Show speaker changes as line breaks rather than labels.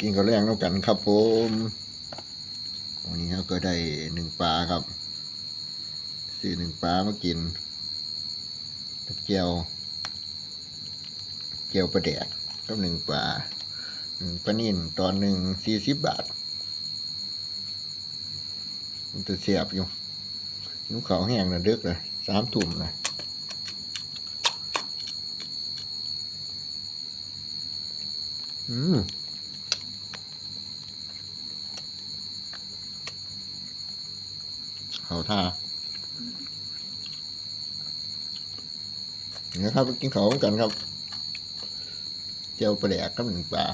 กินกับแรงน้ำกันครับผมวันนี้เราก็ได้หนึ่งปลาครับซื้อหนึ่งปลามากินกับเจียวเจียวปลาแดกกับหนึ่งปลาหนึ่งปลานิ่นตอนหนึ่งสี่สิบบาท มันจะเสียบอยู่นิ้วเขาแห้งนะเดึกเลยสามถุ่มนะอืม เขาท่าเนี่ยครับกินเขาเหมือนกันครับ เจียวปลาแดกกับหนึ่งปลา